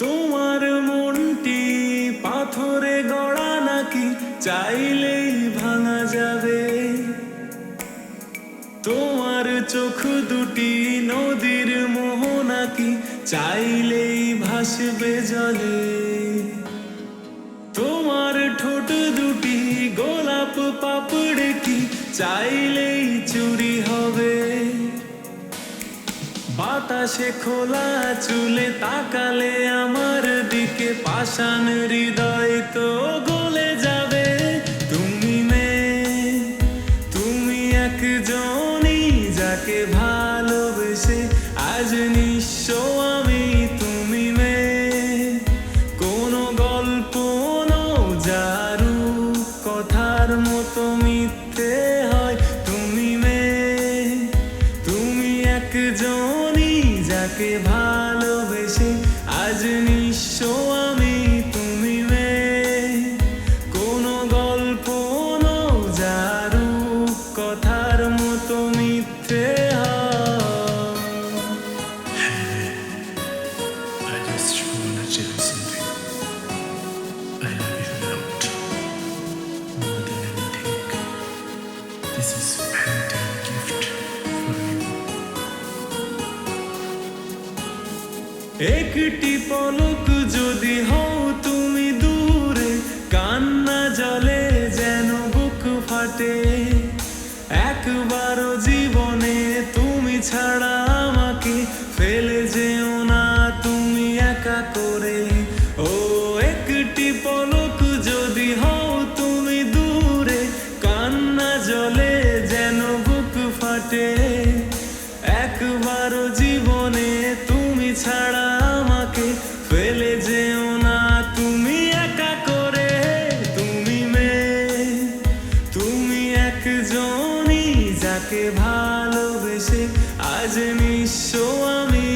তোমার মনটি পাথরে গড়া নাকি চাইলেই ভাঙা যাবে? তোমার চোখ দুটি নদীর মোহ নাকি চাইলেই ভাসবে জলে? তোমার ঠোঁট দুটি গোলাপ পাপড় কি চাইলেই চুরি বাতাসে খোলা চুলে তাকালে আমার দিকে পাষাণ হৃদয় তো গলে যাবে। তুমি মেয়ে তুমি একজনই যাকে ভালোবেসে, আজ নিঃস্ব আমি তুমি মেয়ে কোনো গল্প নৌ যারু কথার মতো মিথ্যে হয়। যাকে ভালোবেসে আজ নিঃস্ব আমি তুমি মেয়ে কোনো গল্প যারু কথার মতো মিথ্যে হয়। I একটি পলক যদি হও তুমি দূরে কান্না জলে যেন বুক ফাটে একবারও জীবনে তুমি ছাড়া ছাড়া আমাকে ফেলে যেও না। তুমি একা করে, তুমি মেয়ে। তুমি একজনই যাকে ভালোবেসে আজ নিঃস্ব আমি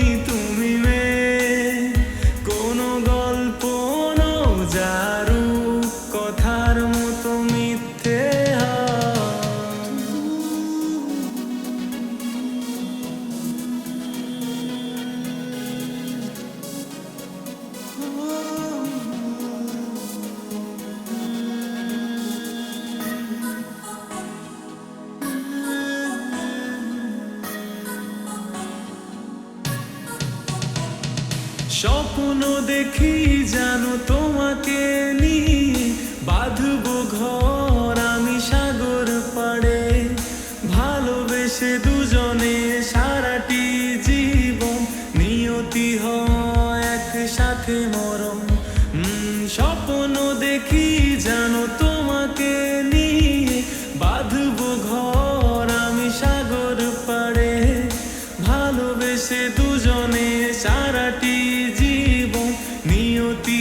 স্বপ্ন দেখি জানো তোমাকে নিয়ে। বাঁধব ঘর আমি সাগর পাড়ে। ভালোবেসে দুজনে সারাটি জীবন। নিয়তি হয় একসাথে মরম